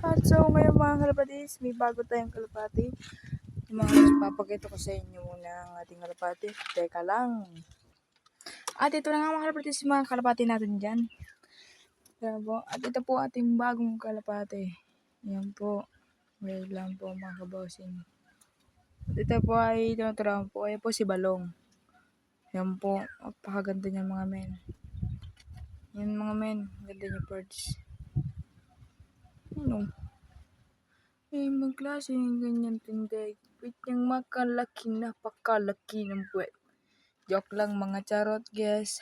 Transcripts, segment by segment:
At so ngayon mga kalapatis, may bago tayong kalapati. Yung mga guys, papakita ko sa inyo muna ang ating kalapati. Teka lang. At ito na nga mga kalapatis, mga kalapati natin dyan. Po, at ito po ating bagong kalapati. Yan po. Wait lang po mga kabosing. At ito po ay tinuturahan po. Ayan po si Balong. Yan po. Napakaganda niya mga men. Yan mga men. Ganda niya birds. Ano? Eh, magklase yung ganyan tinday. Wait niyang makalaki, napakalaki ng puwet. Joke lang mga charot, guys.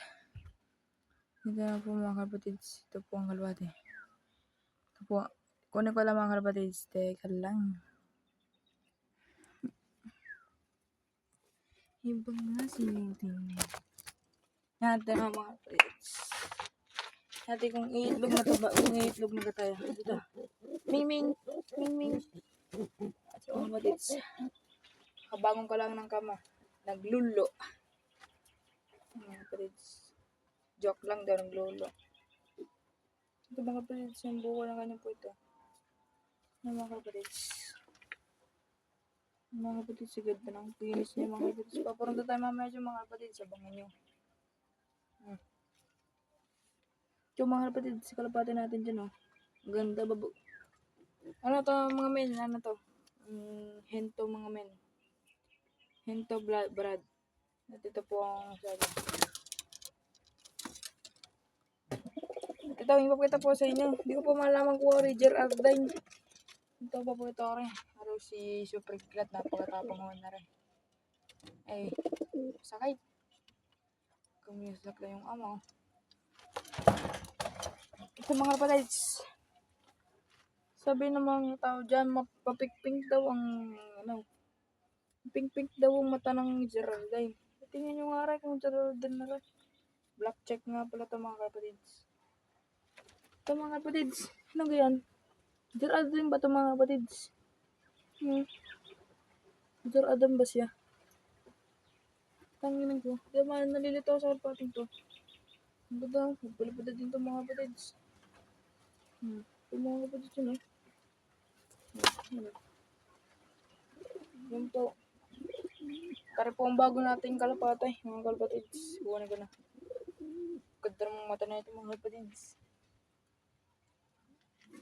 Ito na po mga kapatids. Ito po ang kalwate. Ito po. Kunin ko lang mga kapatids. Teka lang. Ibang nga sinitingin. Natin ang mga kapatids. Natin kung iitlog na to ba? Kung iitlog na tayo? Dito. Ming Ming. Ming Ming. At sa kapatids. Kabangon ko lang ng kama. Naglulo. Mga kapatids. Joke lang daw ng lolo. Ito mga kapatids. Yung buko ng kanya po ito. Yung mga. Yung mga kapatids. Sigad na ng pinis niya mga kapatids. Paparunta tayo mamaya dyan mga kapatids. Abangan nyo. Hmm. Yung mga kapatids. Kalapati natin dyan oh. Ganda babo. Ano to mga men? Ano to? Mm, hento mga men. Hento blood, brad. At ito po ang sabi. Ito, yung papakita po sa inyo. Hindi ko po malaman kung Roger Ardine. Ito po po ito rin. Araw si Super Glat. Napakatapang mo na rin. Eh, sakay. Kumisak lang yung amo. Ito mga kapatids. Sabi ng mga tao dyan, mapapikpink daw ang, ano, pink-pink daw ang mata ng Geraldine. Tingnan nyo nga rin kung Geraldine na rin. Black check nga pala ito mga kapatids. Ito mga kapatids. Ano ganyan? Geraldine ba ito mga kapatids? Hmm. Geraldine ba siya? Tanginan ko. Di ba nalilito sa kalpating to? Ang ganda. Magpalipad din ito mga kapatids. Hmm. Yun eh. Hmm. Yan po. Tara po ang bago nating kalapatay, mga kalapatids. Buwan ko na. Ganda ng mata na ito, mga kalapatids.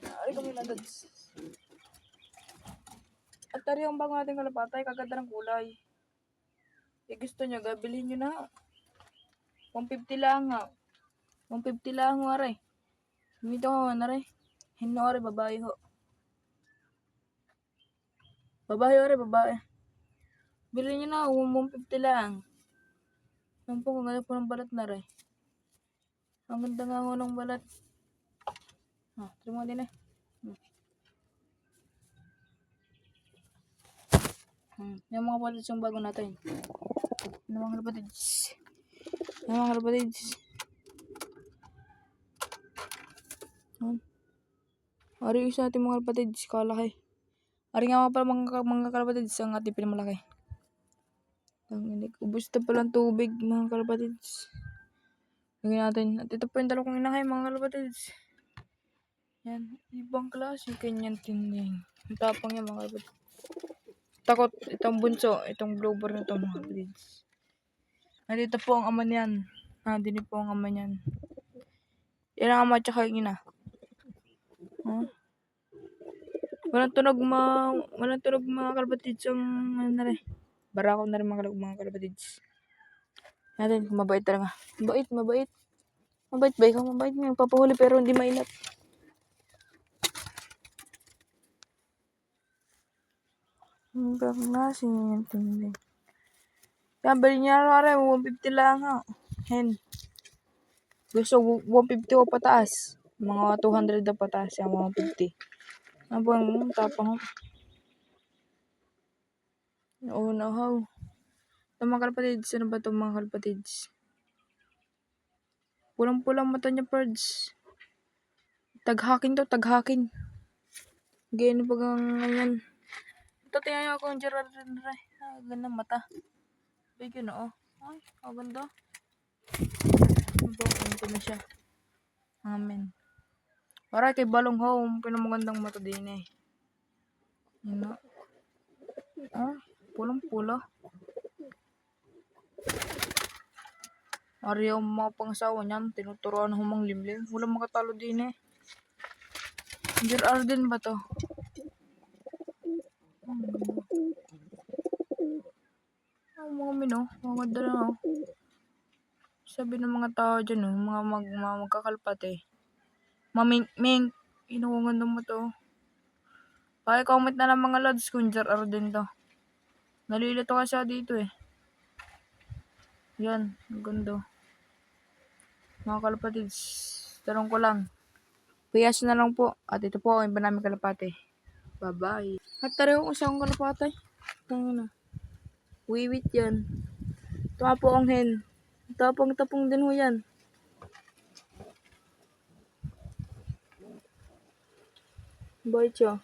Ay, kami na, dads. At tari ang bago nating kalapatay, kaganda ng kulay. Eh, gusto nyo, gabilin nyo na. 150 lang nga. 150 lang nga. Dito ko na rin. Hino rin, babae ho. Babae rin, babae. Bili nyo na, 150 lang. Yan po, ang ganda po ng balat na rin. Ang ganda nga ho ng balat. Ah, try mo din eh. Hmm. Hmm. Yung mga kapatids yung bago natin. Yung mga kapatids. Yung mga kapatids. Hmm. Ari isa natin mga kapatids, kalaki. Ari nga pala mga, mga kapatids, ang ating pinamalaki. Ang hindi ubos na palang tubig mga kalapatids. Lagyan natin. At ito po yung dalawang inakay mga kalapatids. Yan. Ibang klase. Kanyan tinding. Ang tapang yan mga kalapatids. Takot. Itong bunso. Itong blooper na ito mga kalapatids. At ito po ang ama niyan. Ah, din po ang ama niyan. Yan ang ama tsaka yung ina. Huh? Walang tunog ma... Walang tunog mga kalapatids. Ang ano na rin. Barako na rin mga, mga kalapatids. Natin, mabait talaga. Mabait, mabait. Mabait ba ikaw? Mabait mo. Papahuli pero hindi mainat. Hanggang nasi yung tindi. Sabi niya rare, 150 lang ha. Hen. Gusto 150 o pataas. Mga 200 na pataas yung 150. Ano ba ang tapang? Oo na how. Ito mga kalapatids, ano ba ito mga kalapatids? Pulang-pulang mata niya, Pards. Taghakin to, taghakin. Ganyan pag ang ganyan. Ito, tingnan nyo ako ang Gerard Renre. Ah, ganda mata. Bigyan na, oh. Ay, ang ganda. Ito, ganito na siya. Amen. Para kay Balong Home, pinamagandang mata din eh. Yun na. Ah, pulang-pula. Ari ang mga pangsawa niyan, tinuturuan ng humang limlim. Walang makatalo din eh. Dear Arden ba to? Ang mga mino, mga na oh. Sabi ng mga tao dyan oh, mga mag, mga magkakalpat eh. Maming, ming, inuwangan mo to. Paki-comment na lang mga lods kung Jar Arden to. Nalilito kasi ako dito eh. Yan, ganda. Mga kalapatids, tanong ko lang. Piyas na lang po. At ito po ang iba namin kalapate. Bye-bye. At tara yung isang kalapate. Tango na. Wiwit yan. Ito po ang hen. Tapang-tapong din ho yan. Bye, siya.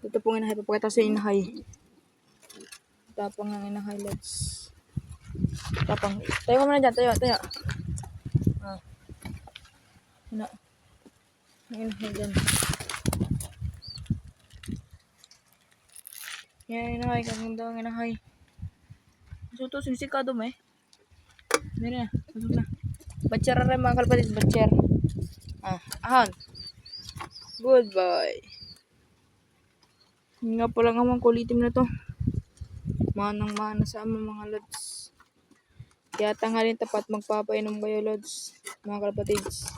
Ito pong inahay. Papakita sa inahay. Tapang ang inahay, lads. Tapang. Tayo ka muna dyan. Tayo, tayo. Ah. Ano? Ang inahay dyan. Yan, inahay. Kaganda ang inahay. So, ito, sinisikado mo eh. Hindi na. Na rin mga kalpatis. Batcher. Ah, ahon. Goodbye. Yun nga pala nga mga kulitim na to. Manang mana sa mga lods. Kaya tanghalin tapat magpapainom kayo lods. Mga kalpatids.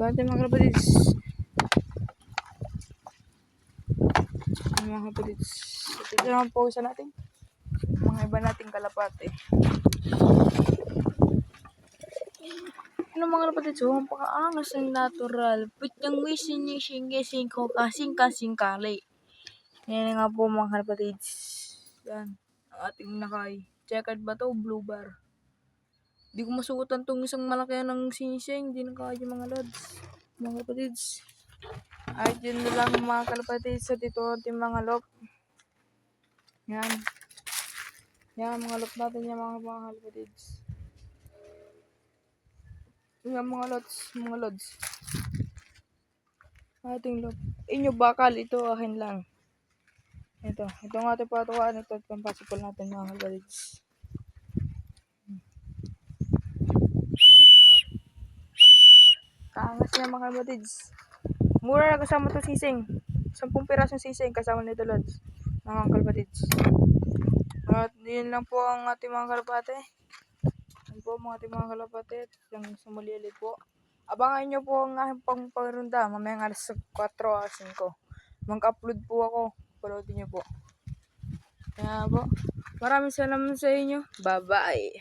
Bante mga kalpatids. Mga kalpatids. Ito naman po isa natin. Mga iba nating kalapate. Ano mga kapatid, so, ang pakaangas ng natural. Pitang wisin ni sing ko kasing kasing kali. Yan nga po mga kapatid. Yan, ang ating nakay. Checkered ba to? Blue bar. Di ko masuotan tong isang malaki ng sinising. Di na kaya mga lods. Mga kapatids. Ay, yun na lang mga kalapatids sa dito ating mga lok. Yan. Yan, mga lok natin yan mga mga kalapatids. Yan mga lods, mga lods. Ating lok. Inyo bakal, ito akin lang. Ito, ito ang ating patuwaan. Ito, ang possible natin mga kalapatids. Kaangas niya mga kalapatids. Mura na kasama to sising. 10 pirasong sising kasama nito lods. Mga kalapatids. At yun lang po ang ating mga kalapate. Po mga ating mga kalapate. Yung sumuli ulit po. Abangan nyo po ang aking pang pangrunda. Mamayang alas 4 o 5. Mag-upload po ako. Panoodin nyo po. Kaya po. Maraming salamat sa inyo. Bye-bye.